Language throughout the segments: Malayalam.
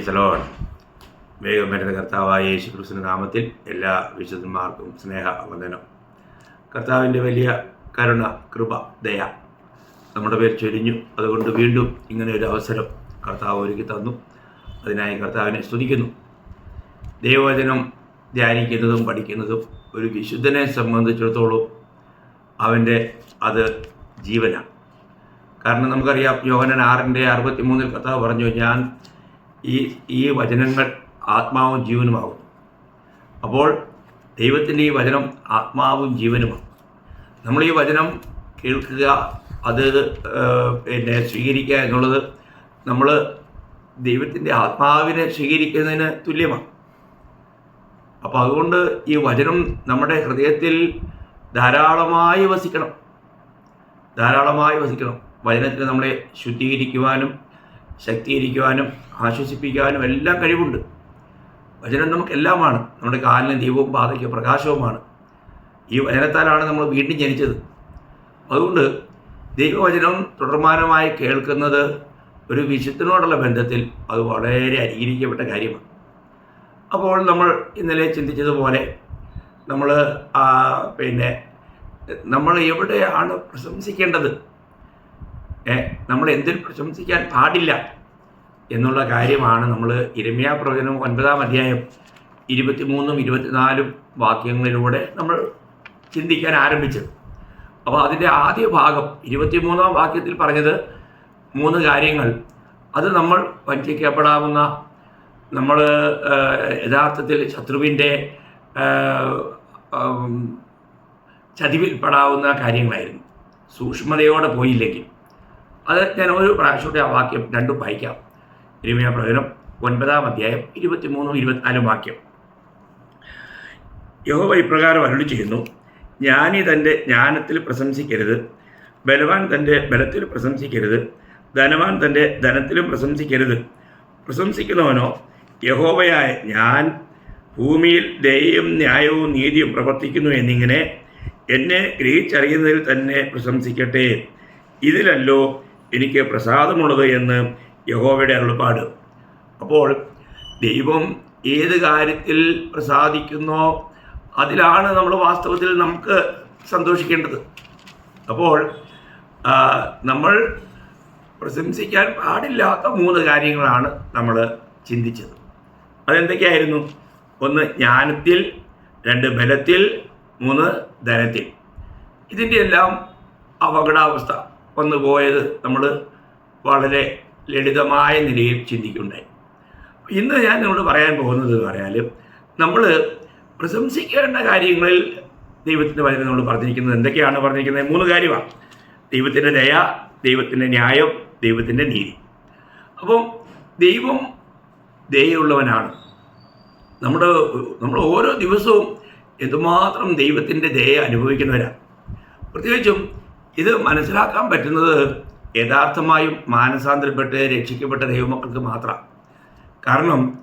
സലോൺ വേഗം വരുന്ന കർത്താവായ യേശു ക്രിസ്തു നാമത്തിൽ എല്ലാ വിശുദ്ധന്മാർക്കും സ്നേഹ വന്ദനം. കർത്താവിന്റെ വലിയ കരുണ കൃപ ദയ നമ്മുടെ പേര് ചൊരിഞ്ഞു. അതുകൊണ്ട് വീണ്ടും ഇങ്ങനെ ഒരു അവസരം കർത്താവ് ഒരുക്കി തന്നു. അതിനായി കർത്താവിനെ സ്തുതിക്കുന്നു. ദൈവവചനം ധ്യാനിക്കുന്നതും പഠിക്കുന്നതും ഒരു വിശുദ്ധനെ സംബന്ധിച്ചിടത്തോളം അവന്റെ അത് ജീവനാണ്. കാരണം നമുക്കറിയാം യോഹനൻ ആറിന്റെ അറുപത്തി മൂന്നിൽ കർത്താവ് പറഞ്ഞു ഞാൻ ഈ ഈ വചനങ്ങൾ ആത്മാവും ജീവനുമാകും അപ്പോൾ ദൈവത്തിന്റെ ഈ വചനം ആത്മാവും ജീവനുമാണ്. നമ്മൾ ഈ വചനം കേൾക്കുക അത് പിന്നെ സ്വീകരിക്കുക എന്നുള്ളത് നമ്മൾ ദൈവത്തിന്റെ ആത്മാവിനെ സ്വീകരിക്കുന്നതിന് തുല്യമാണ്. അപ്പോൾ അതുകൊണ്ട് ഈ വചനം നമ്മുടെ ഹൃദയത്തിൽ ധാരാളമായി വസിക്കണം. ധാരാളമായി വസിക്കണം. വചനത്തിന് നമ്മളെ ശുദ്ധീകരിക്കുവാനും ശക്തീകരിക്കുവാനും ആശ്വസിപ്പിക്കുവാനും എല്ലാം കഴിവുണ്ട്. വചനം നമുക്കെല്ലാമാണ്. നമ്മുടെ കാലിന് ദൈവവും പാതയ്ക്കും പ്രകാശവുമാണ്. ഈ വചനത്താലാണ് നമ്മൾ വീണ്ടും ജനിച്ചത്. അതുകൊണ്ട് ദൈവവചനം തുടർമാനമായി കേൾക്കുന്നത് ഒരു വിശുദ്ധനോടുള്ള ബന്ധത്തിൽ അത് വളരെ അനുകരിക്കപ്പെട്ട കാര്യമാണ്. അപ്പോൾ നമ്മൾ ഇന്നലെ ചിന്തിച്ചതുപോലെ നമ്മൾ പിന്നെ നമ്മൾ എവിടെയാണ് പ്രശംസിക്കേണ്ടത്? നമ്മൾ എന്തിൽ പ്രശംസിക്കാൻ പാടില്ല എന്നുള്ള കാര്യമാണ് നമ്മൾ ഇരമ്യാ പ്രവചനം ഒൻപതാം അധ്യായം ഇരുപത്തിമൂന്നും ഇരുപത്തിനാലും വാക്യങ്ങളിലൂടെ നമ്മൾ ചിന്തിക്കാൻ ആരംഭിച്ചത്. അപ്പോൾ അതിന്റെ ആദ്യ ഭാഗം ഇരുപത്തിമൂന്നാം വാക്യത്തിൽ പറഞ്ഞത് മൂന്ന് കാര്യങ്ങൾ. അത് നമ്മൾ വഞ്ചിക്കപ്പെടാവുന്ന നമ്മൾ യഥാർത്ഥത്തിൽ ശത്രുവിന്റെ ചതിവിൽപ്പെടാവുന്ന കാര്യങ്ങളായിരുന്നു. സൂക്ഷ്മതയോടെ പോയില്ലെങ്കിൽ. അത് ഞാൻ ഒരു പ്രാവശ്യം കൂടി ആ വാക്യം രണ്ടും വായിക്കാം. ഇരിമയ പ്രകടനം ഒൻപതാം അധ്യായം ഇരുപത്തിമൂന്നും ഇരുപത്തിനാലും വാക്യം. യഹോവ ഇപ്രകാരം അരുളി ചെയ്യുന്നു ജ്ഞാനി തന്റെ ജ്ഞാനത്തിൽ പ്രശംസിക്കരുത് ബലവാൻ തന്റെ ബലത്തിൽ പ്രശംസിക്കരുത് ധനവാൻ തന്റെ ധനത്തിലും പ്രശംസിക്കരുത്. പ്രശംസിക്കുന്നവനോ യഹോവയായ ഞാൻ ഭൂമിയിൽ ദയയും ന്യായവും നീതിയും പ്രവർത്തിക്കുന്നു എന്നിങ്ങനെ എന്നെ ഗ്രഹിച്ചറിയുന്നതിൽ തന്നെ പ്രശംസിക്കട്ടെ. ഇതിലല്ലോ എനിക്ക് പ്രസാദമുള്ളത് എന്ന് യഹോവയുടെ അരുളപ്പാട്. അപ്പോൾ ദൈവം ഏത് കാര്യത്തിൽ പ്രസാദിക്കുന്നോ അതിലാണ് നമ്മൾ വാസ്തവത്തിൽ നമുക്ക് സന്തോഷിക്കേണ്ടത്. അപ്പോൾ നമ്മൾ പ്രശംസിക്കാൻ പാടില്ലാത്ത മൂന്ന് കാര്യങ്ങളാണ് നമ്മൾ ചിന്തിച്ചത്. അതെന്തൊക്കെയായിരുന്നു? ഒന്ന് ജ്ഞാനത്തിൽ രണ്ട് ബലത്തിൽ മൂന്ന് ധനത്തിൽ. ഇതിന്റെ എല്ലാം അപകടാവസ്ഥ. വന്നു പോയത് നമ്മൾ വളരെ ലളിതമായ നിലയിൽ ചിന്തിക്കുകയുണ്ടായി ഇന്ന് ഞാൻ നിങ്ങളോട് പറയാൻ പോകുന്നത് പറഞ്ഞാൽ നമ്മൾ പ്രശംസിക്കേണ്ട കാര്യങ്ങളിൽ ദൈവത്തിന്റെ വചനം നമ്മൾ പറഞ്ഞിരിക്കുന്നത് എന്തൊക്കെയാണ് പറഞ്ഞിരിക്കുന്നത്? മൂന്ന് കാര്യമാണ്. ദൈവത്തിന്റെ ദയ ദൈവത്തിന്റെ ന്യായം ദൈവത്തിന്റെ നീതി. അപ്പം ദൈവം ദയുള്ളവനാണ് നമ്മുടെ നമ്മൾ ഓരോ ദിവസവും എന്തുമാത്രം ദൈവത്തിന്റെ ദയ അനുഭവിക്കുന്നവരാണ് പ്രത്യേകിച്ചും ഇത് മനസ്സിലാക്കാൻ പറ്റുന്നത് യഥാർത്ഥമായും മാനസാന്തരപ്പെട്ട് രക്ഷിക്കപ്പെട്ട ദൈവമക്കൾക്ക് മാത്രം. കാരണം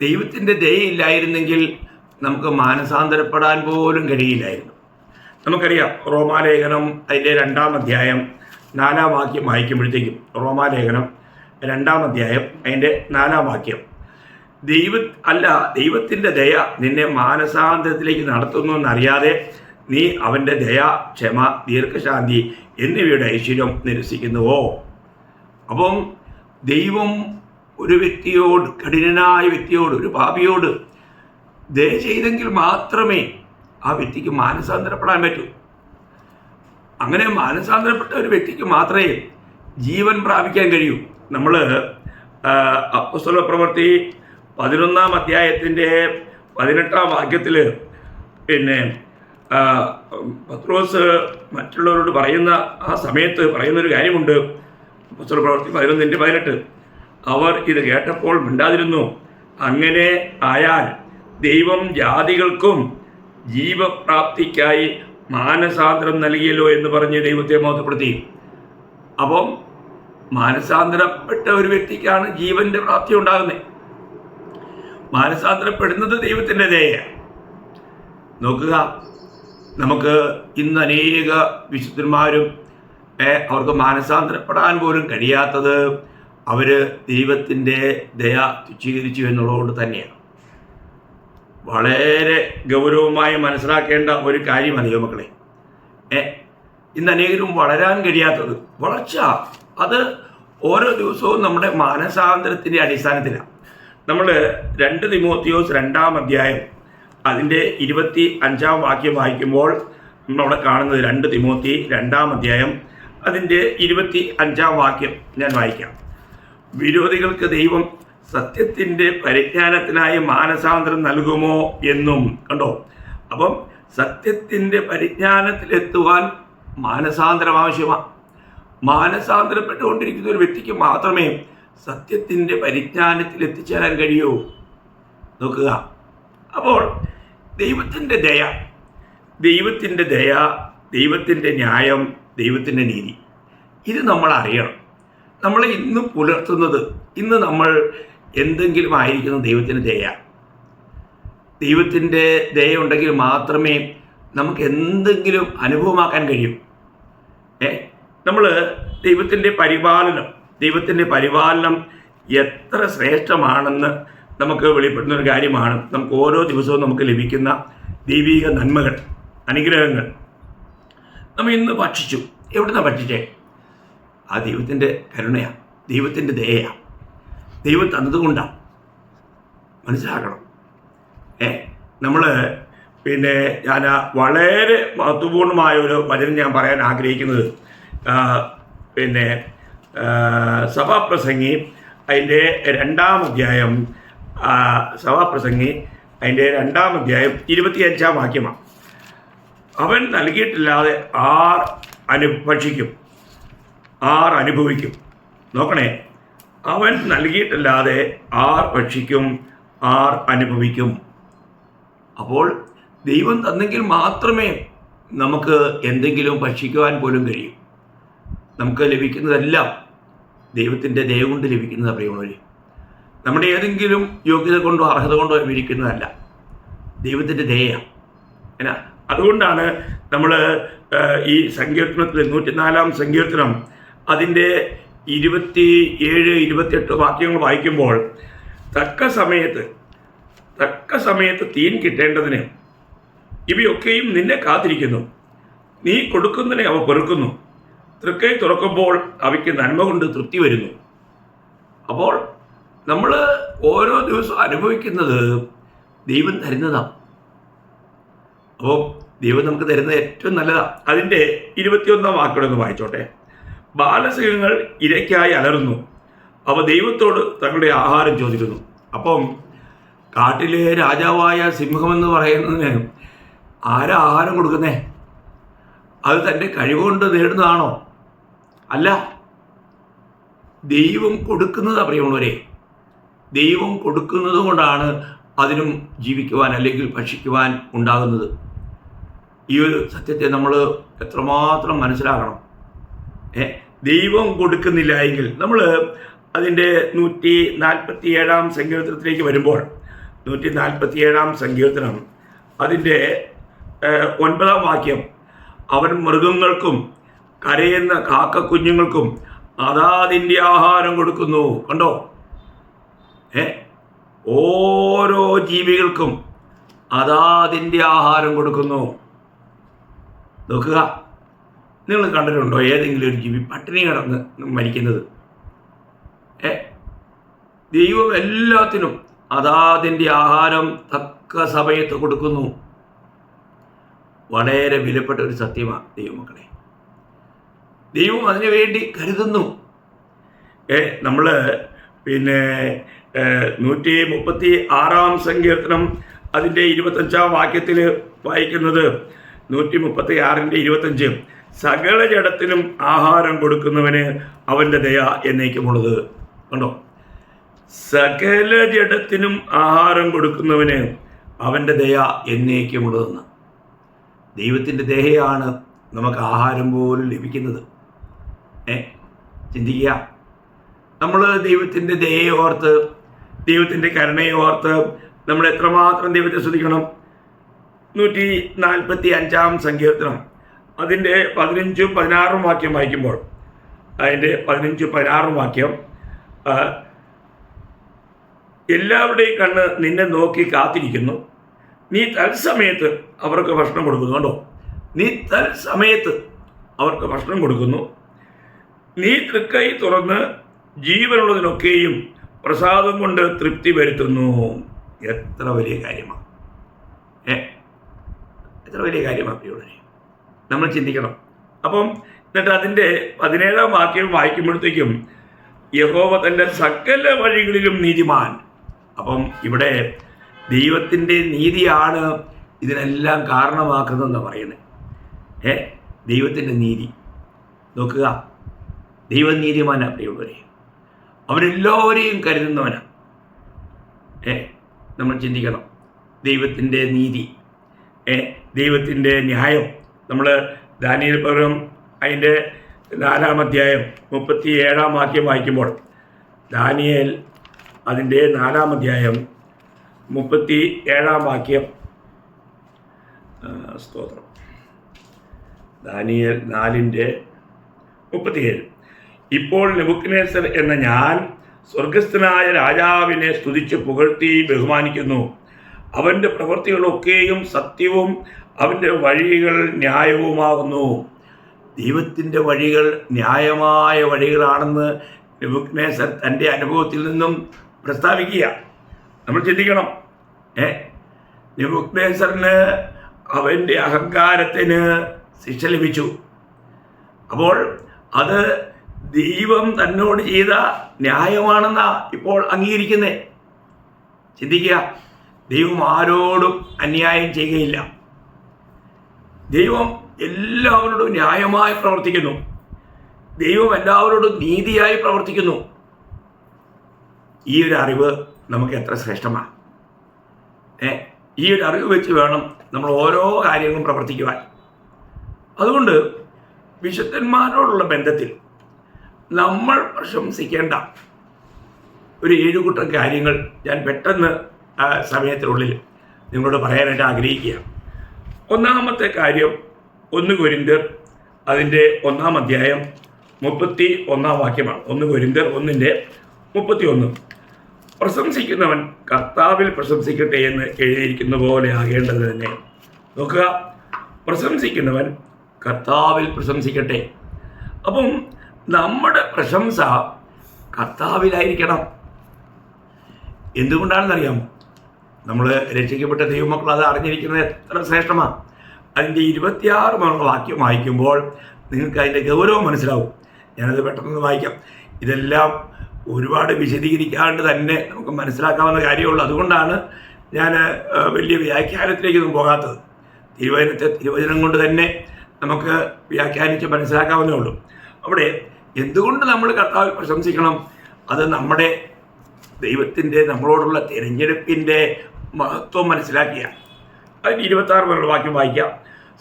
ദൈവത്തിന്റെ ദയയില്ലായിരുന്നെങ്കിൽ നമുക്ക് മാനസാന്തരപ്പെടാൻ പോലും കഴിയില്ലായിരുന്നു. നമുക്കറിയാം റോമാലേഖനം അതിന്റെ രണ്ടാം അധ്യായം നാലാം വാക്യം വായിക്കുമ്പോഴത്തേക്കും റോമാലേഖനം രണ്ടാം അധ്യായം അതിന്റെ നാലാം വാക്യം. ദൈവ അല്ല ദൈവത്തിന്റെ ദയ നിന്നെ മാനസാന്തരത്തിലേക്ക് നടത്തുന്നു എന്നറിയാതെ നീ അവന്റെ ദയ ക്ഷമ ദീർഘശാന്തി എന്നിവയുടെ ഐശ്വര്യം നിരസിക്കുന്നുവോ? അപ്പം ദൈവം ഒരു വ്യക്തിയോട് കഠിനനായ വ്യക്തിയോട് ഒരു ഭാവിയോട് ദയ ചെയ്തെങ്കിൽ മാത്രമേ ആ വ്യക്തിക്ക് മാനസാന്തരപ്പെടാൻ പറ്റൂ. അങ്ങനെ മാനസാന്തരപ്പെട്ട ഒരു വ്യക്തിക്ക് മാത്രമേ ജീവൻ പ്രാപിക്കാൻ കഴിയൂ. നമ്മൾ അപ്പസ്തല പ്രവൃത്തി പതിനൊന്നാം അധ്യായത്തിന്റെ പതിനെട്ടാം വാക്യത്തിൽ പിന്നെ പത്രോസ് മറ്റുള്ളവരോട് പറയുന്ന ആ സമയത്ത് പറയുന്നൊരു കാര്യമുണ്ട്. പ്രവൃത്തി പതിനൊന്നിന്റെ പതിനെട്ട്. അവർ ഇത് കേട്ടപ്പോൾ മിണ്ടാതിരുന്നു. അങ്ങനെ ആയാൽ ദൈവം ജാതികൾക്കും ജീവപ്രാപ്തിക്കായി മാനസാന്തരം നൽകിയല്ലോ എന്ന് പറഞ്ഞ് ദൈവത്തെ ബോധപ്പെടുത്തി അപ്പം മാനസാന്തരപ്പെട്ട ഒരു വ്യക്തിക്കാണ് ജീവന്റെ പ്രാപ്തി ഉണ്ടാകുന്നത്. മാനസാന്തരപ്പെടുന്നത് ദൈവത്തിന്റെ ദയയാണ്. നോക്കുക നമുക്ക് ഇന്ന് അനേക വിശുദ്ധന്മാരും അവർക്ക് മാനസാന്തരപ്പെടാൻ പോലും കഴിയാത്തത് അവർ ദൈവത്തിന്റെ ദയ തുച്ഛീകരിച്ചു എന്നുള്ളതുകൊണ്ട് തന്നെയാണ്. വളരെ ഗൗരവമായി മനസ്സിലാക്കേണ്ട ഒരു കാര്യമാണ് യുവമക്കളെ ഇന്ന് അനേകരും വളരാൻ കഴിയാത്തത് വളർച്ച. അത് ഓരോ ദിവസവും നമ്മുടെ മാനസാന്തരത്തിന്റെ അടിസ്ഥാനത്തിലാണ്. നമ്മൾ രണ്ട് തിമോത്തിയോസ് രണ്ടാം അധ്യായം അതിന്റെ ഇരുപത്തി അഞ്ചാം വാക്യം വായിക്കുമ്പോൾ നമ്മളവിടെ കാണുന്നത് രണ്ട് തിമോത്തി രണ്ടാം അധ്യായം. അതിന്റെ ഇരുപത്തി അഞ്ചാം വാക്യം ഞാൻ വായിക്കാം. വിരോധികൾക്ക് ദൈവം സത്യത്തിന്റെ പരിജ്ഞാനത്തിനായി മാനസാന്തരം നൽകുമോ എന്നും കണ്ടോ? അപ്പം സത്യത്തിന്റെ പരിജ്ഞാനത്തിലെത്തുവാൻ മാനസാന്തരം ആവശ്യമാണ് മാനസാന്തരപ്പെട്ടുകൊണ്ടിരിക്കുന്ന ഒരു വ്യക്തിക്ക് മാത്രമേ സത്യത്തിന്റെ പരിജ്ഞാനത്തിൽ എത്തിച്ചേരാൻ കഴിയൂ. നോക്കുക. അപ്പോൾ ദൈവത്തിന്റെ ദയ ദൈവത്തിന്റെ ദയ ദൈവത്തിന്റെ ന്യായം ദൈവത്തിന്റെ നീതി. ഇത് നമ്മൾ അറിയണം. നമ്മൾ ഇന്ന് പുലർത്തുന്നത് ഇന്ന് നമ്മൾ എന്തെങ്കിലും ആയിരിക്കുന്ന ദൈവത്തിന്റെ ദയ. ദൈവത്തിന്റെ ദയ ഉണ്ടെങ്കിൽ മാത്രമേ നമുക്ക് എന്തെങ്കിലും അനുഭവമാക്കാൻ കഴിയൂ. ഏ? നമ്മൾ ദൈവത്തിന്റെ പരിപാലനം ദൈവത്തിന്റെ പരിപാലനം എത്ര ശ്രേഷ്ഠമാണെന്ന് നമുക്ക് വെളിപ്പെടുന്ന ഒരു കാര്യമാണ്. നമുക്ക് ഓരോ ദിവസവും നമുക്ക് ലഭിക്കുന്ന ദൈവിക നന്മകൾ അനുഗ്രഹങ്ങൾ നമ്മൾ ഇന്ന് ഭക്ഷിച്ചു. എവിടുന്നാണ് ഭക്ഷിച്ചേ? ആ ദൈവത്തിന്റെ കരുണയാണ് ദൈവത്തിന്റെ ദയയാണ് ദൈവം തന്നതുകൊണ്ടാണ് മനസ്സിലാക്കണം. ഏ നമ്മൾ പിന്നെ ഞാൻ വളരെ മഹത്വപൂർണമായ ഒരു വചനം ഞാൻ പറയാൻ ആഗ്രഹിക്കുന്നത്. പിന്നെ സഭാപ്രസംഗി അതിന്റെ രണ്ടാം അധ്യായം സഭാപ്രസംഗി അതിന്റെ രണ്ടാം അധ്യായം ഇരുപത്തിയഞ്ചാം വാക്യമാണ്. അവൻ നൽകിയിട്ടില്ലാതെ ആർ അനു ഭക്ഷിക്കും ആർ അനുഭവിക്കും. നോക്കണേ. അവൻ നൽകിയിട്ടില്ലാതെ ആർ ഭക്ഷിക്കും ആർ അനുഭവിക്കും. അപ്പോൾ ദൈവം തന്നെങ്കിൽ മാത്രമേ നമുക്ക് എന്തെങ്കിലും ഭക്ഷിക്കുവാൻ പോലും കഴിയും. നമുക്ക് ലഭിക്കുന്നതെല്ലാം ദൈവത്തിന്റെ ദയ കൊണ്ട് ലഭിക്കുന്നതാണ് പ്രിയമുള്ളവർ നമ്മുടെ ഏതെങ്കിലും യോഗ്യത കൊണ്ടോ അർഹത കൊണ്ടോ വിരിക്കുന്നതല്ല ദൈവത്തിന്റെ ദയയാണ് എന്നാ അതുകൊണ്ടാണ് നമ്മൾ ഈ സങ്കീർത്തനത്തിൽ നൂറ്റിനാലാം സങ്കീർത്തനം അതിന്റെ ഇരുപത്തി ഏഴ് ഇരുപത്തിയെട്ട് വാക്യങ്ങൾ വായിക്കുമ്പോൾ തക്ക സമയത്ത് തക്ക സമയത്ത് തീൻ കിട്ടേണ്ടതിന് ഇവയൊക്കെയും നിന്നെ കാത്തിരിക്കുന്നു. നീ കൊടുക്കുന്നതിനെ അവ പെറുക്കുന്നു. തൃക്കൈ തുറക്കുമ്പോൾ അവയ്ക്ക് നന്മ കൊണ്ട് തൃപ്തി വരുന്നു. അപ്പോൾ നമ്മൾ ഓരോ ദിവസവും അനുഭവിക്കുന്നത് ദൈവം തരുന്നതാണ് അപ്പോൾ ദൈവം നമുക്ക് തരുന്നത് ഏറ്റവും നല്ലതാണ് അതിന്റെ ഇരുപത്തിയൊന്നാം വാക്കുകളൊന്ന് വായിച്ചോട്ടെ. ബാലസിംഹങ്ങൾ ഇരയ്ക്കായി അലറുന്നു. അവ ദൈവത്തോട് തങ്ങളുടെ ആഹാരം ചോദിക്കുന്നു. അപ്പം കാട്ടിലെ രാജാവായ സിംഹമെന്ന് പറയുന്നതിന് ആരാ ആഹാരം കൊടുക്കുന്നേ? അത് തന്റെ കഴിവുകൊണ്ട് നേടുന്നതാണോ? അല്ല ദൈവം കൊടുക്കുന്നതാ പ്രിയമുള്ളവരെ. ദൈവം കൊടുക്കുന്നത് കൊണ്ടാണ് അതിനും ജീവിക്കുവാൻ അല്ലെങ്കിൽ ഭക്ഷിക്കുവാൻ ഉണ്ടാകുന്നത്. ഈ ഒരു സത്യത്തെ നമ്മൾ എത്രമാത്രം മനസ്സിലാക്കണം. ഏ? ദൈവം കൊടുക്കുന്നില്ല എങ്കിൽ നമ്മൾ അതിന്റെ നൂറ്റി നാൽപ്പത്തി ഏഴാം സങ്കീർത്തനത്തിലേക്ക് വരുമ്പോൾ നൂറ്റി നാൽപ്പത്തി ഏഴാം സങ്കീർത്തനം അതിന്റെ ഒൻപതാം വാക്യം അവൻ മൃഗങ്ങൾക്കും കരയുന്ന കാക്കക്കുഞ്ഞുങ്ങൾക്കും അതാതിന്റെ ആഹാരം കൊടുക്കുന്നു. കണ്ടോ? ഓരോ ജീവികൾക്കും അതാതിന്റെ ആഹാരം കൊടുക്കുന്നു. നോക്കുക. നിങ്ങൾ കണ്ടിട്ടുണ്ടോ ഏതെങ്കിലും ഒരു ജീവി പട്ടിണി കിടന്ന് മരിക്കുന്നത്? ഏ? ദൈവം എല്ലാത്തിനും അതാതിന്റെ ആഹാരം തക്ക സമയത്ത് കൊടുക്കുന്നു. വളരെ വിലപ്പെട്ട ഒരു സത്യമാണ് ദൈവമക്കളെ. ദൈവം അതിനു വേണ്ടി കരുതുന്നു. ഏ? നമ്മൾ പിന്നെ നൂറ്റി മുപ്പത്തി ആറാം സങ്കീർത്തനം അതിന്റെ ഇരുപത്തഞ്ചാം വാക്യത്തിൽ വായിക്കുന്നത് നൂറ്റി മുപ്പത്തി ആറിന്റെ ഇരുപത്തഞ്ച്. സകല ജഡത്തിനും ആഹാരം കൊടുക്കുന്നവന് അവന്റെ ദയ എന്നേക്കുമുള്ളത്. കണ്ടോ? സകല ജഡത്തിനും ആഹാരം കൊടുക്കുന്നവന് അവന്റെ ദയ എന്നേക്കുമുള്ളതെന്ന്. ദൈവത്തിന്റെ ദയയാണ് നമുക്ക് ആഹാരം പോലും ലഭിക്കുന്നത്. ഏ? ചിന്തിക്കുക. നമ്മൾ ദൈവത്തിന്റെ ദയയെ ഓർത്ത് ദൈവത്തിന്റെ കരുണയെ ഓർത്ത് നമ്മൾ എത്രമാത്രം ദൈവത്തെ ശ്രദ്ധിക്കണം നൂറ്റി നാൽപ്പത്തി അഞ്ചാം സങ്കീർത്തനം. അതിന്റെ പതിനഞ്ചും പതിനാറും വാക്യം വായിക്കുമ്പോൾ അതിന്റെ പതിനഞ്ചും പതിനാറും വാക്യം എല്ലാവരുടെയും കണ്ണ് നിന്നെ നോക്കി കാത്തിരിക്കുന്നു. നീ തത്സമയത്ത് അവർക്ക് ഭക്ഷണം കൊടുക്കുന്നു കണ്ടോ? നീ തത്സമയത്ത് അവർക്ക് ഭക്ഷണം കൊടുക്കുന്നു. നീ തൃക്കൈ തുറന്ന് ജീവനുള്ളതിനൊക്കെയും പ്രസാദം കൊണ്ട് തൃപ്തി വരുത്തുന്നു. എത്ര വലിയ കാര്യമാണ് ഏ? എത്ര വലിയ കാര്യമാണ് പ്രിയോടനെ നമ്മൾ ചിന്തിക്കണം. അപ്പം എന്നിട്ട് അതിന്റെ പതിനേഴാം വാക്യം വായിക്കുമ്പോഴത്തേക്കും യഹോവ തന്റെ സകല വഴികളിലും നീതിമാൻ. അപ്പം ഇവിടെ ദൈവത്തിന്റെ നീതിയാണ് ഇതിനെല്ലാം കാരണമാക്കുന്നതെന്ന് പറയുന്നത്. ഏ? ദൈവത്തിന്റെ നീതി. നോക്കുക. ദൈവനീതിമാനാണ് പ്രിയമുള്ളവരെ. അവരെല്ലാവരെയും കരുതുന്നവനാണ് ഏ നമ്മൾ ചിന്തിക്കണം. ദൈവത്തിന്റെ നീതി. ഏ ദൈവത്തിന്റെ ന്യായം. നമ്മൾ ദാനിയൽ പകരം അതിന്റെ നാലാം അധ്യായം മുപ്പത്തി ഏഴാം വാക്യം വായിക്കുമ്പോൾ ദാനിയേൽ അതിന്റെ നാലാം അധ്യായം മുപ്പത്തി ഏഴാം വാക്യം സ്തോത്രം. ദാനിയൽ നാലിന്റെ മുപ്പത്തിയേഴ്. ഇപ്പോൾ നെബുക്കനേസർ എന്ന ഞാൻ സ്വർഗസ്ഥനായ രാജാവിനെ സ്തുതിച്ച് പുകഴ്ത്തി ബഹുമാനിക്കുന്നു. അവന്റെ പ്രവൃത്തികളൊക്കെയും സത്യവും അവന്റെ വഴികൾ ന്യായവുമാകുന്നു. ദൈവത്തിന്റെ വഴികൾ ന്യായമായ വഴികളാണെന്ന് നെബുക്കനേസർ തന്റെ അനുഭവത്തിൽ നിന്നും പ്രസ്താവിക്കുക. നമ്മൾ ചിന്തിക്കണം ഏ? നെബുക്കനേസറിന് അവന്റെ അഹങ്കാരത്തിന് ശിക്ഷ ലഭിച്ചു. അപ്പോൾ അത് ദൈവം തന്നോട് ചെയ്ത ന്യായമാണെന്നാ ഇപ്പോൾ അംഗീകരിക്കുന്നേ. ചിന്തിക്കുക ദൈവം ആരോടും അന്യായം ചെയ്യുകയില്ല. ദൈവം എല്ലാവരോടും ന്യായമായി പ്രവർത്തിക്കുന്നു. ദൈവം എല്ലാവരോടും നീതിയായി പ്രവർത്തിക്കുന്നു. ഈ ഒരു അറിവ് നമുക്ക് എത്ര ശ്രേഷ്ഠമാണ്. ഏ ഈ ഒരു അറിവ് വെച്ച് വേണം നമ്മൾ ഓരോ കാര്യങ്ങളും പ്രവർത്തിക്കുവാൻ. അതുകൊണ്ട് വിശുദ്ധന്മാരോടുള്ള ബന്ധത്തിൽ നമ്മൾ പ്രശംസിക്കേണ്ട ഒരു ഏഴുകൂട്ടം കാര്യങ്ങൾ ഞാൻ പെട്ടെന്ന് സമയത്തിനുള്ളിൽ നിങ്ങളോട് പറയാനായിട്ട് ആഗ്രഹിക്കുക ഒന്നാമത്തെ കാര്യം ഒന്ന് കൊരിന്തർ അതിന്റെ ഒന്നാം അധ്യായം മുപ്പത്തി ഒന്നാം വാക്യമാണ്. ഒന്ന് കൊരിന്തർ ഒന്നിന്റെ മുപ്പത്തി ഒന്ന് പ്രശംസിക്കുന്നവൻ കർത്താവിൽ പ്രശംസിക്കട്ടെ എന്ന് എഴുതിയിരിക്കുന്ന പോലെ ആകേണ്ടത് തന്നെ. നോക്കുക പ്രശംസിക്കുന്നവൻ കർത്താവിൽ പ്രശംസിക്കട്ടെ. അപ്പം നമ്മുടെ പ്രശംസ കർത്താവിലായിരിക്കണം. എന്തുകൊണ്ടാണെന്നറിയാമോ? നമ്മൾ രക്ഷിക്കപ്പെട്ട ദൈവമക്കൾ അത് അറിഞ്ഞിരിക്കുന്നത് എത്ര ശ്രേഷ്ഠമാണ് അതിന്റെ ഇരുപത്തിയാറ് മണുള്ള വാക്യം വായിക്കുമ്പോൾ നിങ്ങൾക്ക് അതിന്റെ ഗൗരവം മനസ്സിലാവും. ഞാനത് പെട്ടെന്ന് വായിക്കാം. ഇതെല്ലാം ഒരുപാട് വിശദീകരിക്കാണ്ട് തന്നെ നമുക്ക് മനസ്സിലാക്കാവുന്ന കാര്യമുള്ളൂ. അതുകൊണ്ടാണ് ഞാൻ വലിയ വ്യാഖ്യാനത്തിലേക്കൊന്നും പോകാത്തത്. തിരുവചനത്തെ തിരുവചനം കൊണ്ട് തന്നെ നമുക്ക് വ്യാഖ്യാനിച്ച് മനസ്സിലാക്കാവുന്നേ ഉള്ളൂ. അവിടെ എന്തുകൊണ്ട് നമ്മൾ കർത്താവിൽ പ്രശംസിക്കണം? അത് നമ്മുടെ ദൈവത്തിന്റെ നമ്മളോടുള്ള തിരഞ്ഞെടുപ്പിന്റെ മഹത്വം മനസ്സിലാക്കിയ. അതിന് ഇരുപത്താറ് പേരുടെ വാക്യം വായിക്കാം.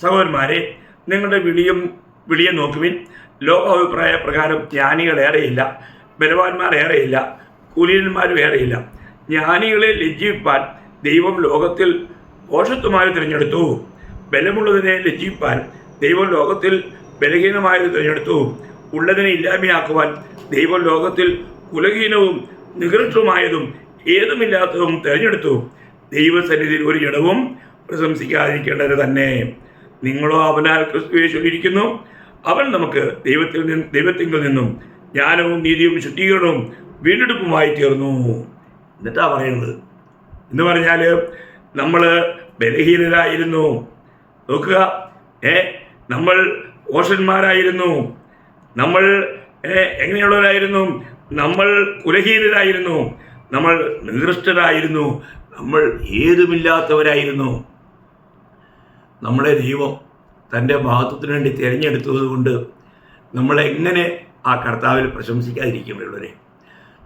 സഹോദരന്മാരെ നിങ്ങളുടെ വിളിയും വിളിയെ നോക്കുവിൻ. ലോകാഭിപ്രായ പ്രകാരം ജ്ഞാനികളേറെയില്ല ബലവാന്മാർ ഏറെയില്ല. കുലീനന്മാരും ഏറെയില്ല. ജ്ഞാനികളെ ലജ്ജിപ്പാൻ ദൈവം ലോകത്തിൽ ദോഷത്വമായി തിരഞ്ഞെടുത്തു. ബലമുള്ളതിനെ ലജ്ജിപ്പാൻ ദൈവം ലോകത്തിൽ ബലഹീനമായത് തിരഞ്ഞെടുത്തു. ഉള്ളതിനെ ഇല്ലായ്മയാക്കുവാൻ ദൈവം ലോകത്തിൽ കുലഹീനവും നികൃഷ്ടവുമായതും ഏതുമില്ലാത്തതും തിരഞ്ഞെടുത്തു. ദൈവസന്നിധിയിൽ ഒരു ഇടവും പ്രശംസിക്കാതിരിക്കേണ്ടത് തന്നെ. നിങ്ങളോ അവനാൽ ക്രിസ്തുവേശ്വരിക്കുന്നു അവൻ നമുക്ക് ദൈവത്തിൽ നിന്ന് ദൈവത്തിങ്കിൽ നിന്നും ജ്ഞാനവും നീതിയും ശുദ്ധീകരണവും വീണ്ടെടുപ്പുമായി തീർന്നു. എന്നിട്ടാ പറയുന്നത്? എന്ന് പറഞ്ഞാൽ നമ്മൾ ബലഹീനരായിരുന്നു. നോക്കുക. ഏ നമ്മൾ ഓഷന്മാരായിരുന്നു. നമ്മൾ എങ്ങനെയുള്ളവരായിരുന്നു? നമ്മൾ കുലഹീനരായിരുന്നു. നമ്മൾ നികൃഷ്ടരായിരുന്നു. നമ്മൾ ഏതുമില്ലാത്തവരായിരുന്നു. നമ്മളെ ദൈവം തന്റെ മഹത്വത്തിന് വേണ്ടി തിരഞ്ഞെടുത്തത് കൊണ്ട് നമ്മളെങ്ങനെ ആ കർത്താവിൽ പ്രശംസിക്കാതിരിക്കുമ്പോഴുള്ളവരെ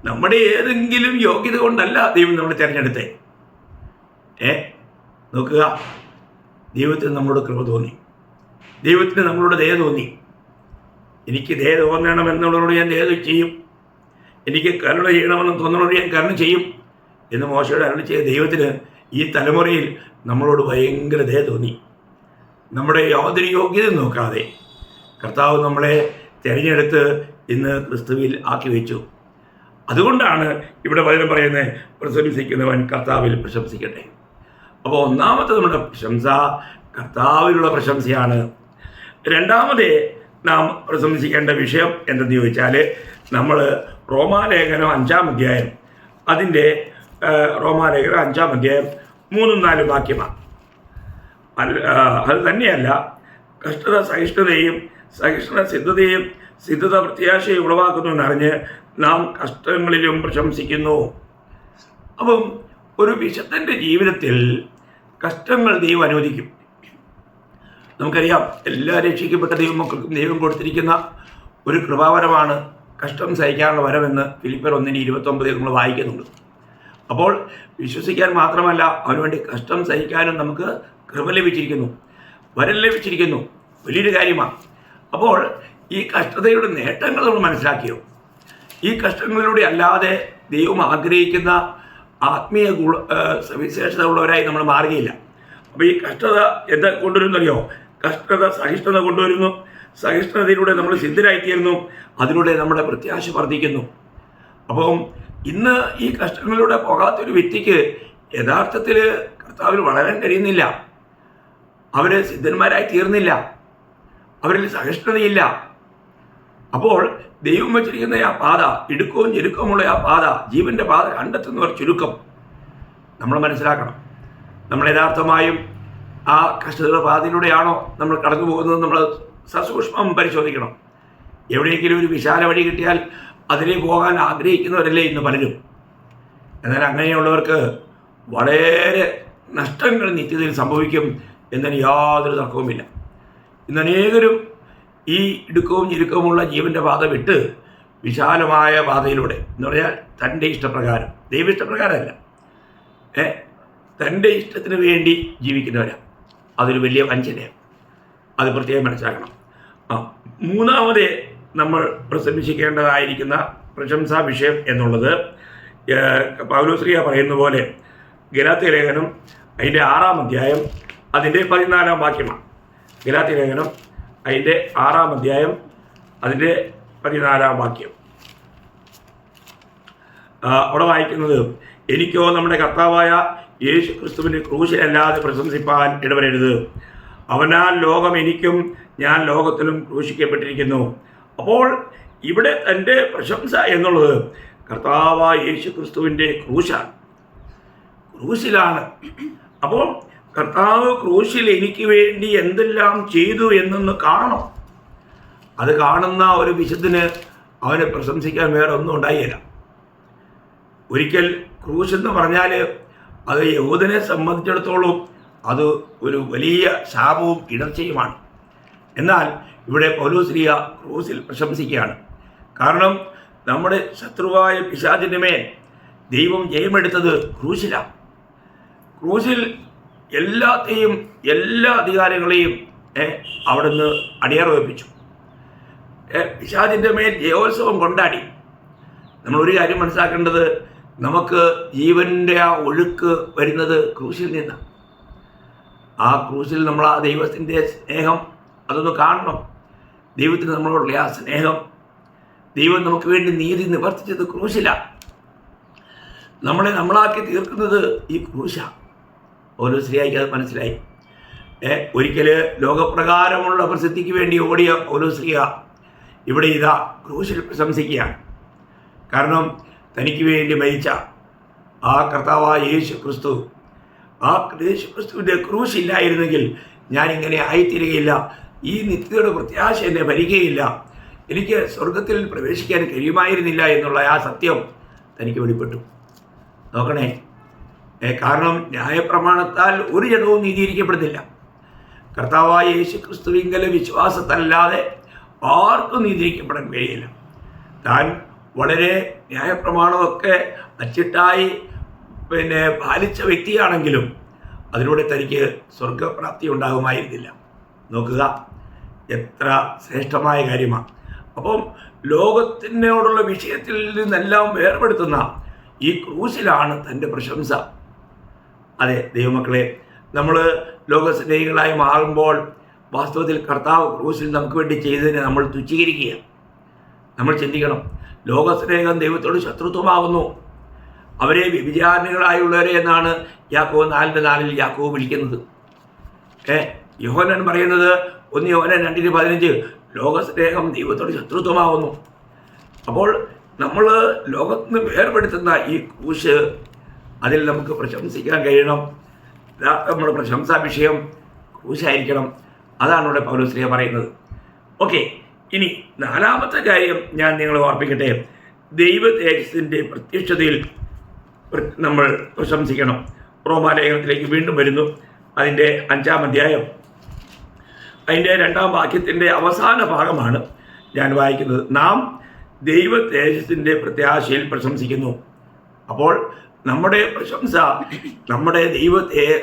നമ്മുടെ ഏതെങ്കിലും യോഗ്യത കൊണ്ടല്ല ദൈവം നമ്മളെ തിരഞ്ഞെടുത്തെ. ഏ നോക്കുക. ദൈവത്തിന് നമ്മളോട് കൃപ തോന്നി. ദൈവത്തിന് നമ്മളോട് ദയ തോന്നി. എനിക്ക് ദയ തോന്നണമെന്നുള്ളവരോട് ഞാൻ ദയ ചെയ്യും. എനിക്ക് കരുണ ചെയ്യണമെന്ന് തോന്നുന്നവരോട് ഞാൻ കരുണ ചെയ്യും. എന്ന് മോശയുടെ അരുളി ചെയ്ത ദൈവത്തിന് ഈ തലമുറയിൽ നമ്മളോട് ഭയങ്കര ദയ തോന്നി. നമ്മുടെ യാതൊരു യോഗ്യത നോക്കാതെ കർത്താവ് നമ്മളെ തിരഞ്ഞെടുത്ത് ഇന്ന് ക്രിസ്തുവിൽ ആക്കി വെച്ചു. അതുകൊണ്ടാണ് ഇവിടെ വചനം പറയുന്നത് പ്രശംസിക്കുന്നവൻ കർത്താവിൽ പ്രശംസിക്കട്ടെ. അപ്പോൾ ഒന്നാമത്തെ നമ്മുടെ പ്രശംസ കർത്താവിലുള്ള പ്രശംസയാണ്. രണ്ടാമത് നാം പ്രശംസിക്കേണ്ട വിഷയം എന്തെന്ന് ചോദിച്ചാൽ നമ്മൾ റോമാലേഖനം അഞ്ചാം അധ്യായം അതിന്റെ റോമാലേഖനം അഞ്ചാം അധ്യായം മൂന്നും നാലും വാക്യമാണ്. അത് തന്നെയല്ല കഷ്ടത സഹിഷ്ണുതയും സഹിഷ്ണുത സിദ്ധതയും സിദ്ധത പ്രത്യാശയും ഉളവാക്കുന്നു എന്നറിഞ്ഞ് നാം കഷ്ടങ്ങളിലും പ്രശംസിക്കുന്നു. അപ്പം ഒരു വിശുദ്ധന്റെ ജീവിതത്തിൽ കഷ്ടങ്ങൾ ദൈവം അനുവദിക്കും. നമുക്കറിയാം എല്ലാ രക്ഷിക്കപ്പെട്ട ദൈവമക്കൾക്കും ദൈവം കൊടുത്തിരിക്കുന്ന ഒരു കൃപാവരമാണ് കഷ്ടം സഹിക്കാനുള്ള വരമെന്ന് ഫിലിപ്പർ ഒന്നിന് ഇരുപത്തൊമ്പതിൽ നമ്മൾ വായിക്കുന്നുണ്ട്. അപ്പോൾ വിശ്വസിക്കാൻ മാത്രമല്ല അവനുവേണ്ടി കഷ്ടം സഹിക്കാനും നമുക്ക് കൃപ ലഭിച്ചിരിക്കുന്നു. വരം ലഭിച്ചിരിക്കുന്നു. വലിയൊരു കാര്യമാണ്. അപ്പോൾ ഈ കഷ്ടതയുടെ നേട്ടങ്ങൾ നമ്മൾ മനസ്സിലാക്കിയോ? ഈ കഷ്ടങ്ങളിലൂടെ അല്ലാതെ ദൈവം ആഗ്രഹിക്കുന്ന ആത്മീയ ഗുണ സവിശേഷത ഉള്ളവരായി നമ്മൾ മാറുകയില്ല. അപ്പോൾ ഈ കഷ്ടത എന്താ കൊണ്ടുവരുന്നറിയോ കഷ്ടത സഹിഷ്ണുത കൊണ്ടുവരുന്നു. സഹിഷ്ണുതയിലൂടെ നമ്മൾ സിദ്ധരായിത്തീരുന്നു. അതിലൂടെ നമ്മുടെ പ്രത്യാശ വർദ്ധിക്കുന്നു. അപ്പം ഇന്ന് ഈ കഷ്ടങ്ങളിലൂടെ പോകാത്തൊരു വ്യക്തിക്ക് യഥാർത്ഥത്തിൽ കർത്താവിൽ വളരാൻ കഴിയുന്നില്ല. അവർ സിദ്ധന്മാരായി തീർന്നില്ല. അവരിൽ സഹിഷ്ണുതയില്ല. അപ്പോൾ ദൈവം വച്ചിരിക്കുന്ന ആ പാത ഇടുക്കവും ഞെരുക്കവുമുള്ള ആ പാത ജീവന്റെ പാത കണ്ടെത്തുന്നവർ ചുരുക്കം. നമ്മൾ മനസ്സിലാക്കണം. നമ്മൾ യഥാർത്ഥമായും ആ കഷ്ടതയുടെ പാതയിലൂടെയാണോ നമ്മൾ കടന്നു പോകുന്നത് നമ്മൾ സസൂക്ഷ്മം പരിശോധിക്കണം. എവിടെയെങ്കിലും ഒരു വിശാല വഴി കിട്ടിയാൽ അതിലേക്ക് പോകാൻ ആഗ്രഹിക്കുന്നവരല്ലേ ഇന്ന് പലരും. എന്നാൽ അങ്ങനെയുള്ളവർക്ക് വളരെ നഷ്ടങ്ങൾ നിത്യതയിൽ സംഭവിക്കും എന്നതിന് യാതൊരു തർക്കവുമില്ല. ഇന്ന് അനേകരും ഈ ഇടുക്കവും ഞെരുക്കവുമുള്ള ജീവന്റെ പാത വിട്ട് വിശാലമായ പാതയിലൂടെ എന്ന് പറഞ്ഞാൽ തന്റെ ഇഷ്ടപ്രകാരം. ദൈവ ഇഷ്ടപ്രകാരമല്ല. ഏ? തന്റെ ഇഷ്ടത്തിന് വേണ്ടി ജീവിക്കുന്നവരാണ് അതൊരു വലിയ വഞ്ചനയാണ്. അത് പ്രത്യേകം മനസ്സിലാക്കണം. ആ മൂന്നാമത് നമ്മൾ പ്രശംസിക്കേണ്ടതായിരിക്കുന്ന പ്രശംസാ വിഷയം എന്നുള്ളത് പൗലോശ്രീയ പറയുന്ന പോലെ ഗലാത്തി ലേഖനം അതിന്റെ ആറാം അധ്യായം അതിന്റെ പതിനാലാം വാക്യമാണ്. ഗലാത്തി ലേഖനം അതിന്റെ ആറാം അധ്യായം അതിന്റെ പതിനാലാം വാക്യം. അവിടെ വായിക്കുന്നത് എനിക്കോ നമ്മുടെ കർത്താവായ യേശു ക്രിസ്തുവിന്റെ ക്രൂശിലല്ലാതെ പ്രശംസിപ്പാൻ ഇടവരരുത്. അവനാൽ ലോകം എനിക്കും ഞാൻ ലോകത്തിലും ക്രൂശിക്കപ്പെട്ടിരിക്കുന്നു. അപ്പോൾ ഇവിടെ തന്റെ പ്രശംസ എന്നുള്ളത് കർത്താവ യേശു ക്രിസ്തുവിന്റെ ക്രൂശാണ്. ക്രൂശിലാണ്. അപ്പോൾ കർത്താവ് ക്രൂശിൽ എനിക്ക് വേണ്ടി എന്തെല്ലാം ചെയ്തു എന്നൊന്ന് കാണണം. അത് കാണുന്ന ഒരു വിശുദ്ധന് അവനെ പ്രശംസിക്കാൻ വേറെ ഒന്നും ഉണ്ടായില്ല ഒരിക്കൽ ക്രൂശ് എന്ന് പറഞ്ഞാൽ അത് യഹൂദനെ സംബന്ധിച്ചിടത്തോളം അത് ഒരു വലിയ ശാപവും ഇടർച്ചയുമാണ് എന്നാൽ ഇവിടെ പൗലോസ്ലിയ ക്രൂസിൽ പ്രശംസിക്കുകയാണ്. കാരണം നമ്മുടെ ശത്രുവായ പിശാചിന്റെ മേൽ ദൈവം ജയമെടുത്തത് ക്രൂശിലാണ്. ക്രൂശിൽ എല്ലാത്തെയും എല്ലാ അധികാരങ്ങളെയും അവിടുന്ന് അടിയറവെപ്പിച്ചു. പിശാചിന്റെ മേൽ ജയോത്സവം കൊണ്ടാടി. നമ്മൾ ഒരു കാര്യം മനസ്സിലാക്കേണ്ടത് നമുക്ക് ജീവന്റെ ആ ഒഴുക്ക് വരുന്നത് ക്രൂശിൽ നിന്നാണ്. ആ ക്രൂശിൽ നമ്മൾ ആ ദൈവത്തിന്റെ സ്നേഹം അതൊന്ന് കാണണം. ദൈവത്തിന് നമ്മളോടുള്ള ആ സ്നേഹം. ദൈവം നമുക്ക് വേണ്ടി നീതി നിവർത്തിച്ചത് ക്രൂശിലാണ് നമ്മളെ നമ്മളാക്കി തീർക്കുന്നത് ഈ ക്രൂശാണ് ഓരോ സ്ത്രീയായിക്ക് അത് മനസ്സിലായി. ഒരിക്കൽ ലോകപ്രകാരമുള്ള പ്രസിദ്ധിക്ക് വേണ്ടി ഓടിയ ഓരോ സ്ത്രീയ. ഇവിടെ ഇതാ ക്രൂശിൽ പ്രശംസിക്കുകയാണ്. കാരണം തനിക്ക് വേണ്ടി മരിച്ച ആ കർത്താവായ യേശു ക്രിസ്തു ആ യേശു ക്രിസ്തുവിന്റെ ക്രൂശ് ഇല്ലായിരുന്നെങ്കിൽ ഞാൻ ഇങ്ങനെ ആയിത്തീരുകയില്ല. ഈ നിത്യതയുടെ പ്രത്യാശ എന്നെ ഭരിക്കുകയില്ല. എനിക്ക് സ്വർഗത്തിൽ പ്രവേശിക്കാൻ കഴിയുമായിരുന്നില്ല എന്നുള്ള ആ സത്യം തനിക്ക് വെളിപ്പെട്ടു. നോക്കണേ കാരണം ന്യായപ്രമാണത്താൽ ഒരു ജനവും നീതീകരിക്കപ്പെടുന്നില്ല കർത്താവായ യേശു ക്രിസ്തുവിങ്കലെ വിശ്വാസത്തല്ലാതെ ആർക്കും നീതിരിക്കപ്പെടാൻ കഴിയില്ല. താൻ വളരെ ന്യായപ്രമാണമൊക്കെ അച്ചിട്ടായി പിന്നെ പാലിച്ച വ്യക്തിയാണെങ്കിലും അതിലൂടെ തനിക്ക് സ്വർഗപ്രാപ്തി ഉണ്ടാകുമായിരുന്നില്ല. നോക്കുക എത്ര ശ്രേഷ്ഠമായ കാര്യമാണ് അപ്പം ലോകത്തിനോടുള്ള വിഷയത്തിൽ നിന്നെല്ലാം വേർപെടുത്തുന്ന ഈ ക്രൂസിലാണ് തന്റെ പ്രശംസ. അതെ ദൈവമക്കളെ നമ്മൾ ലോകസ്നേഹികളായി മാറുമ്പോൾ വാസ്തവത്തിൽ കർത്താവ് ക്രൂസിൽ നമുക്ക് വേണ്ടി ചെയ്തതിനെ നമ്മൾ തുച്ഛീകരിക്കുക നമ്മൾ ചിന്തിക്കണം. ലോകസ്നേഹം ദൈവത്തോട് ശത്രുത്വമാകുന്നു അവരെ വ്യഭിചാരണികളായുള്ളവരെ എന്നാണ് യാക്കോവ് നാലിന്റെ നാലിൽ യാക്കോവ് വിളിക്കുന്നത്. ഏ യോഹനൻ പറയുന്നത് ഒന്ന് യോഹനൻ രണ്ടിന് പതിനഞ്ച് ലോകസ്നേഹം ദൈവത്തോട് ശത്രുത്വമാകുന്നു അപ്പോൾ നമ്മൾ ലോകത്ത് നിന്ന് വേർപെടുത്തുന്ന ഈ കൂശ് അതിൽ നമുക്ക് പ്രശംസിക്കാൻ കഴിയണം. നമ്മുടെ പ്രശംസാ വിഷയം കൂശായിരിക്കണം അതാണ് ഇവിടെ പൗലോസ്ലിയ പറയുന്നത്. ഓക്കെ. ഇനി നാലാമത്തെ കാര്യം ഞാൻ നിങ്ങളെ ഓർപ്പിക്കട്ടെ. ദൈവ തേജസ്സിന്റെ പ്രത്യക്ഷതയിൽ നമ്മൾ പ്രശംസിക്കണം. റോമാലേഖനത്തിലേക്ക് വീണ്ടും വരുന്നു. അതിന്റെ അഞ്ചാം അധ്യായം. അതിന്റെ രണ്ടാം വാക്യത്തിന്റെ അവസാന ഭാഗമാണ് ഞാൻ വായിക്കുന്നത്. നാം ദൈവ തേജസ്സിന്റെ പ്രത്യാശയിൽ പ്രശംസിക്കുന്നു. അപ്പോൾ നമ്മുടെ പ്രശംസ നമ്മുടെ ദൈവ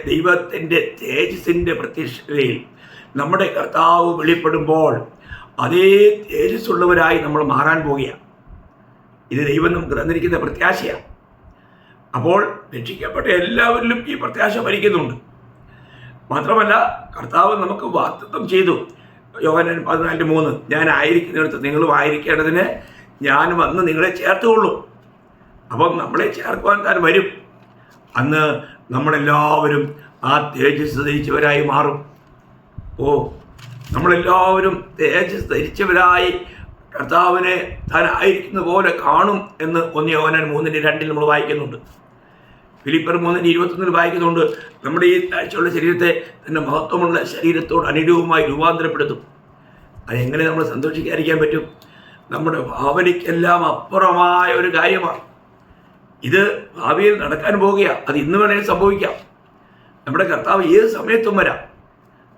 ദൈവത്തിന്റെ തേജസ്സിന്റെ പ്രത്യക്ഷതയിൽ നമ്മുടെ കർത്താവ് വെളിപ്പെടുമ്പോൾ അതേ തേജസ്സുള്ളവരായി നമ്മൾ മാറാൻ പോകുകയാണ് ഇത് ദൈവം നമുക്ക് തന്നിരിക്കുന്ന പ്രത്യാശയാണ്. അപ്പോൾ രക്ഷിക്കപ്പെട്ട എല്ലാവരിലും ഈ പ്രത്യാശ ഭരിക്കുന്നുണ്ട്. മാത്രമല്ല കർത്താവ് നമുക്ക് വാക്തത്വം ചെയ്തു. യോഹനൻ പതിനാലിന്റെ മൂന്ന് ഞാൻ ആയിരിക്കുന്നിടത്ത് നിങ്ങളും ആയിരിക്കേണ്ടതിന് ഞാൻ വന്ന് നിങ്ങളെ ചേർത്തുകൊള്ളും. അപ്പം നമ്മളെ ചേർക്കുവാൻ താൻ വരും. അന്ന് നമ്മളെല്ലാവരും ആ തേജസ് ധരിച്ചവരായി മാറും. ഓ നമ്മളെല്ലാവരും തേജസ് ധരിച്ചവരായി കർത്താവിനെ താനായിരിക്കുന്ന പോലെ കാണും എന്ന് ഒന്ന് യോഹനൻ മൂന്നിന്റെ രണ്ടിൽ നമ്മൾ വായിക്കുന്നുണ്ട്. ഫിലിപ്പർ മൂന്നിന്റെ ഇരുപത്തൊന്നിൽ വായിക്കുന്നുണ്ട് നമ്മുടെ ഈ താഴ്ചയുള്ള ശരീരത്തെ തന്റെ മഹത്വമുള്ള ശരീരത്തോട് അനുരൂപമായി രൂപാന്തരപ്പെടുത്തും. അതെങ്ങനെ നമ്മൾ സന്തോഷിക്കാതിരിക്കാൻ പറ്റും? നമ്മുടെ ഭാവനയ്ക്കെല്ലാം അപ്പുറമായ ഒരു കാര്യമാണ്. ഇത് ഭാവിയിൽ നടക്കാൻ പോവുകയാണ് അത് ഇന്ന് വേണേൽ സംഭവിക്കാം. നമ്മുടെ കർത്താവ് ഏത് സമയത്തും വരാം.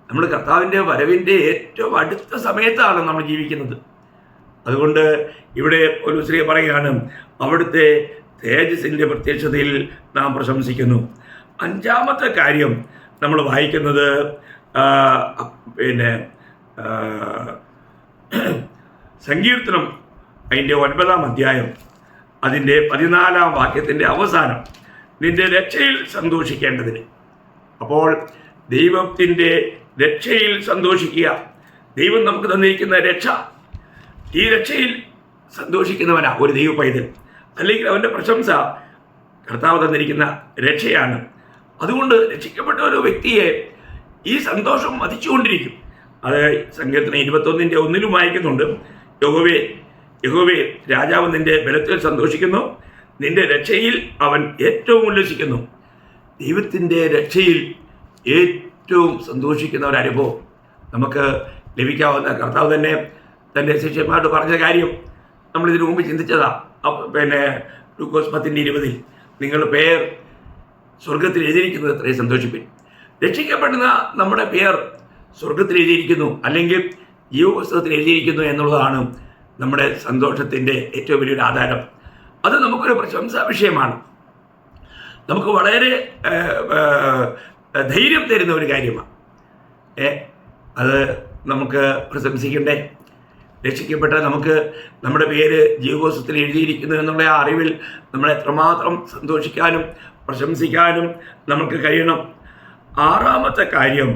നമ്മൾ കർത്താവിന്റെ വരവിന്റെ ഏറ്റവും അടുത്ത സമയത്താണ് നമ്മൾ ജീവിക്കുന്നത്. അതുകൊണ്ട് ഇവിടെ ഒരു സ്ത്രീ പറയുകയാണ് അവിടുത്തെ തേജസ്സിന്റെ പ്രത്യക്ഷതയിൽ നാം പ്രശംസിക്കുന്നു. അഞ്ചാമത്തെ കാര്യം നമ്മൾ വായിക്കുന്നത് പിന്നെ സങ്കീർത്തനം അതിന്റെ ഒൻപതാം അധ്യായം അതിന്റെ പതിനാലാം വാക്യത്തിന്റെ അവസാനം നിന്റെ രക്ഷയിൽ സന്തോഷിക്കേണ്ടതിന്. അപ്പോൾ ദൈവത്തിന്റെ രക്ഷയിൽ സന്തോഷിക്കുക. ദൈവം നമുക്ക് തന്നിരിക്കുന്ന രക്ഷ. ഈ രക്ഷയിൽ സന്തോഷിക്കുന്നവനാ ഒരു ദൈവ പൈതൽ അല്ലെങ്കിൽ അവന്റെ പ്രശംസ കർത്താവ് തന്നിരിക്കുന്ന രക്ഷയാണ്. അതുകൊണ്ട് രക്ഷിക്കപ്പെട്ട ഒരു വ്യക്തിയെ ഈ സന്തോഷം മതിച്ചുകൊണ്ടിരിക്കും അത് സങ്കീർത്തനം ഇരുപത്തൊന്നിന്റെ ഒന്നിലും വായിക്കുന്നുണ്ട്. യഹോവേ യഹോവേ രാജാവ് നിന്റെ ബലത്തിൽ സന്തോഷിക്കുന്നു. നിന്റെ രക്ഷയിൽ അവൻ ഏറ്റവും ഉല്ലസിക്കുന്നു. ദൈവത്തിന്റെ രക്ഷയിൽ സന്തോഷിക്കുന്ന ഒരു അനുഭവം നമുക്ക് ലഭിക്കാവുന്ന കർത്താവ് തന്നെ തന്റെ ശിഷ്യന്മാരോട് പറഞ്ഞ കാര്യം നമ്മൾ ഇതിനു മുമ്പ് ചിന്തിച്ചതാ. പിന്നെ ലൂക്കോസ് പത്തിന്റെ ഇരുപതിൽ നിങ്ങളുടെ പേർ സ്വർഗത്തിൽ എഴുതിയിരിക്കുന്നത് അത്രയും സന്തോഷിപ്പിൻ. രക്ഷിക്കപ്പെടുന്ന നമ്മുടെ പേർ സ്വർഗത്തിൽ എഴുതിയിരിക്കുന്നു അല്ലെങ്കിൽ ജീവപുസ്തകത്തിൽ എഴുതിയിരിക്കുന്നു എന്നുള്ളതാണ് നമ്മുടെ സന്തോഷത്തിന്റെ ഏറ്റവും വലിയൊരു ആധാരം. അത് നമുക്കൊരു പ്രശംസാ വിഷയമാണ്. നമുക്ക് വളരെ ധൈര്യം തരുന്ന ഒരു കാര്യമാണ് ഏ അത് നമുക്ക് പ്രശംസിക്കണ്ടേ? രക്ഷിക്കപ്പെട്ട നമുക്ക് നമ്മുടെ പേര് ജീവകോശത്തിൽ എഴുതിയിരിക്കുന്നു എന്നുള്ള ആ അറിവിൽ നമ്മൾ എത്രമാത്രം സന്തോഷിക്കാനും പ്രശംസിക്കാനും നമുക്ക് കഴിയണം. ആറാമത്തെ കാര്യം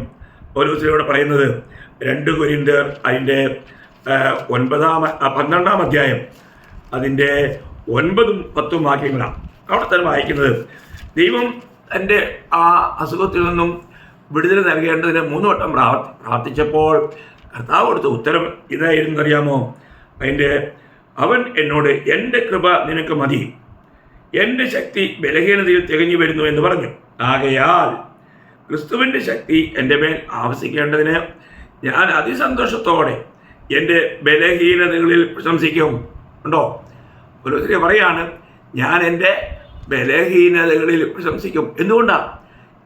പൗലോസിലൂടെ പറയുന്നത് രണ്ട് കുരിന്തർ അതിന്റെ ഒൻപതാം പന്ത്രണ്ടാം അധ്യായം അതിന്റെ ഒൻപതും പത്തും വാക്യങ്ങളാണ് അവിടെ തന്നെ വായിക്കുന്നത് ദൈവം തന്റെ ആ അസുഖത്തിൽ നിന്നും വിടുതൽ നൽകേണ്ടതിന് മൂന്ന് വട്ടം പ്രാർത്ഥി പ്രാർത്ഥിച്ചപ്പോൾ കർത്താവ് കൊടുത്ത ഉത്തരം ഇതായിരുന്നു അറിയാമോ? അതിന്റെ അവൻ എന്നോട് എന്റെ കൃപ നിനക്ക് മതി. എന്റെ ശക്തി ബലഹീനതയിൽ തികഞ്ഞു വരുന്നു എന്ന് പറഞ്ഞു. ആകയാൽ ക്രിസ്തുവിന്റെ ശക്തി എന്റെ മേൽ ആവശ്യിക്കേണ്ടതിന് ഞാൻ അതിസന്തോഷത്തോടെ എന്റെ ബലഹീനതകളിൽ പ്രശംസിക്കും. ഉണ്ടോ? ഒരു പറയാണ് ഞാൻ എന്റെ ബലഹീനതകളിൽ പ്രശംസിക്കും. എന്തുകൊണ്ടാണ്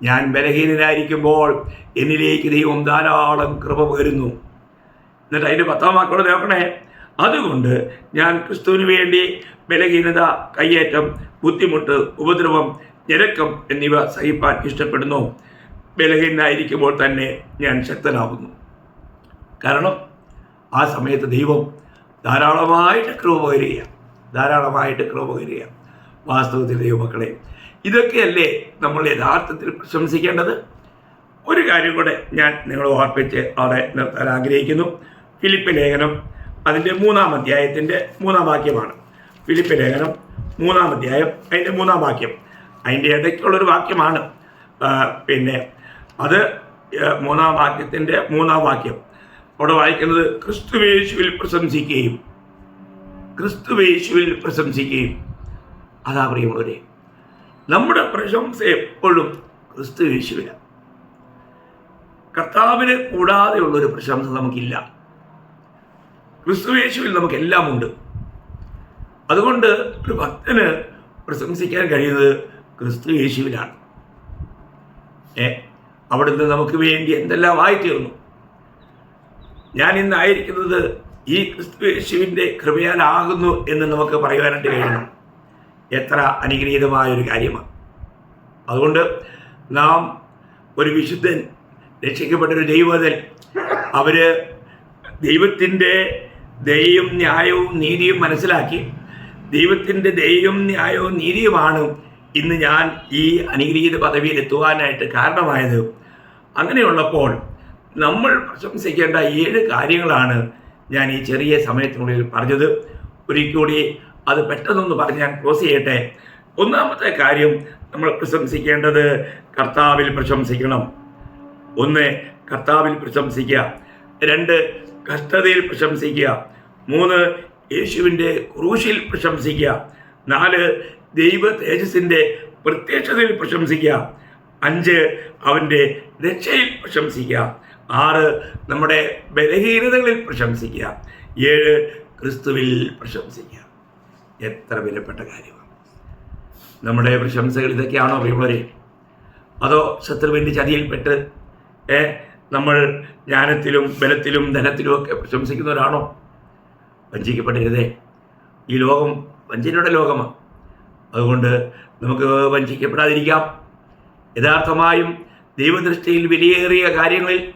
ഞാൻ ബലഹീനനായിരിക്കുമ്പോൾ എന്നിലേക്ക് ദൈവം ധാരാളം കൃപ പകരുന്നു. എന്നിട്ട് അതിന്റെ പത്താം വാക്കോട് നോക്കണേ. അതുകൊണ്ട് ഞാൻ ക്രിസ്തുവിന് വേണ്ടി ബലഹീനത കയ്യേറ്റം ബുദ്ധിമുട്ട് ഉപദ്രവം ഞെരക്കം എന്നിവ സഹിപ്പാൻ ഇഷ്ടപ്പെടുന്നു. ബലഹീനായിരിക്കുമ്പോൾ തന്നെ ഞാൻ ശക്തനാകുന്നു. കാരണം ആ സമയത്ത് ദൈവം ധാരാളമായിട്ട് കൃപ പകരുകയാണ്. ധാരാളമായിട്ട് കൃപ പകരുകയാണ്. വാസ്തവത്തിൽ യുവക്കളെ ഇതൊക്കെയല്ലേ നമ്മൾ യഥാർത്ഥത്തിൽ പ്രശംസിക്കേണ്ടത്? ഒരു കാര്യം കൂടെ ഞാൻ നിങ്ങളെ ഓർപ്പിച്ച് അവിടെ നിർത്താൻ ആഗ്രഹിക്കുന്നു. ഫിലിപ്പ് ലേഖനം അതിന്റെ മൂന്നാം അധ്യായത്തിന്റെ മൂന്നാം വാക്യമാണ്. ഫിലിപ്പ് ലേഖനം മൂന്നാം അധ്യായം അതിന്റെ മൂന്നാം വാക്യം. അതിന്റെ ഇടയ്ക്കുള്ളൊരു വാക്യമാണ്. പിന്നെ അത് മൂന്നാം വാക്യത്തിന്റെ മൂന്നാം വാക്യം. അവിടെ വായിക്കുന്നത് ക്രിസ്തുവേശുവിൽ പ്രശംസിക്കുകയും ക്രിസ്തുവേശുവിൽ പ്രശംസിക്കുകയും. അതാ പ്രിയമുള്ളവരെ നമ്മുടെ പ്രശംസ എപ്പോഴും ക്രിസ്തു യേശുവിന്. കർത്താവിനെ കൂടാതെയുള്ളൊരു പ്രശംസ നമുക്കില്ല. ക്രിസ്തുവേശുവിൽ നമുക്കെല്ലാം ഉണ്ട്. അതുകൊണ്ട് ഒരു ഭക്തന് പ്രശംസിക്കാൻ കഴിയുന്നത് ക്രിസ്തു യേശുവിനാണ് ഏ അവിടുന്ന് നമുക്ക് വേണ്ടി എന്തെല്ലാം ആയിത്തീർന്നു? ഞാൻ ഇന്നായിരിക്കുന്നത് ഈ ക്രിസ്തു യേശുവിന്റെ കൃപയാലാകുന്നു എന്ന് നമുക്ക് പറയുവാനായിട്ട് കഴിയണം. എത്ര അനുഗ്രഹീതമായ ഒരു കാര്യമാണ്. അതുകൊണ്ട് നാം ഒരു വിശുദ്ധൻ രക്ഷിക്കപ്പെട്ട ഒരു ദൈവതൻ അവർ ദൈവത്തിന്റെ ദയയും ന്യായവും നീതിയും മനസ്സിലാക്കി ദൈവത്തിന്റെ ദയയും ന്യായവും നീതിയുമാണ് ഇന്ന് ഞാൻ ഈ അനുഗ്രഹീത പദവിയിൽ എത്തുവാനായിട്ട് കാരണമായത്. അങ്ങനെയുള്ളപ്പോൾ നമ്മൾ പ്രശംസിക്കേണ്ട ഏഴ് കാര്യങ്ങളാണ് ഞാൻ ഈ ചെറിയ സമയത്തിനുള്ളിൽ പറഞ്ഞത്. ഒരിക്കൽ കൂടി അത് പെട്ടെന്നൊന്ന് പറഞ്ഞ് ഞാൻ ക്ലോസ് ചെയ്യട്ടെ? ഒന്നാമത്തെ കാര്യം നമ്മൾ പ്രശംസിക്കേണ്ടത് കർത്താവിൽ പ്രശംസിക്കണം. ഒന്ന് കർത്താവിൽ പ്രശംസിക്കുക. രണ്ട് കഷ്ടതയിൽ പ്രശംസിക്കുക. മൂന്ന് യേശുവിന്റെ ക്രൂശിൽ പ്രശംസിക്കുക. നാല് ദൈവ തേജസ്സിന്റെ പ്രത്യക്ഷതയിൽ പ്രശംസിക്കുക. അഞ്ച് അവന്റെ രക്ഷയിൽ പ്രശംസിക്കുക. ആറ് നമ്മുടെ ബലഹീനതകളിൽ പ്രശംസിക്കുക. ഏഴ് ക്രിസ്തുവിൽ പ്രശംസിക്കുക. എത്ര വിലപ്പെട്ട കാര്യമാണ്. നമ്മുടെ പ്രശംസകൾ ഇതൊക്കെയാണോ പ്രിയമുള്ളവരെ? അതോ ശത്രുവിന്റെ ചതിയിൽപ്പെട്ട് ഏ നമ്മൾ ജ്ഞാനത്തിലും ബലത്തിലും ധനത്തിലും ഒക്കെ പ്രശംസിക്കുന്നവരാണോ? വഞ്ചിക്കപ്പെടരുതേ. ഈ ലോകം വഞ്ചനയുടെ ലോകമാണ് അതുകൊണ്ട് നമുക്ക് വഞ്ചിക്കപ്പെടാതിരിക്കാം. യഥാർത്ഥമായും ദൈവദൃഷ്ടിയിൽ വിലയേറിയ കാര്യങ്ങളിൽ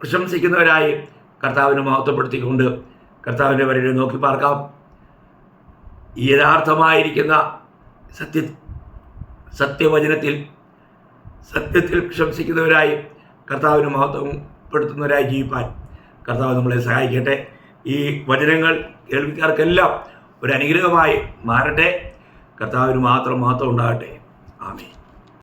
പ്രശംസിക്കുന്നവരായി കർത്താവിനെ മഹത്വപ്പെടുത്തിക്കൊണ്ട് കർത്താവിന്റെ വരവിനെ നോക്കി പാർക്കാം. ഈ യഥാർത്ഥമായിരിക്കുന്ന സത്യ സത്യവചനത്തിൽ സത്യത്തിൽ പ്രശംസിക്കുന്നവരായി കർത്താവിന് മഹത്വപ്പെടുത്തുന്നവരായി ജീവിപ്പാൻ കർത്താവ് നമ്മളെ സഹായിക്കട്ടെ. ഈ വചനങ്ങൾ കേൾവിക്കാർക്കെല്ലാം ഒരു അനുഗ്രഹമായി മാറട്ടെ. കർത്താവിന് മാത്രം മഹത്വം ഉണ്ടാകട്ടെ. ആമേ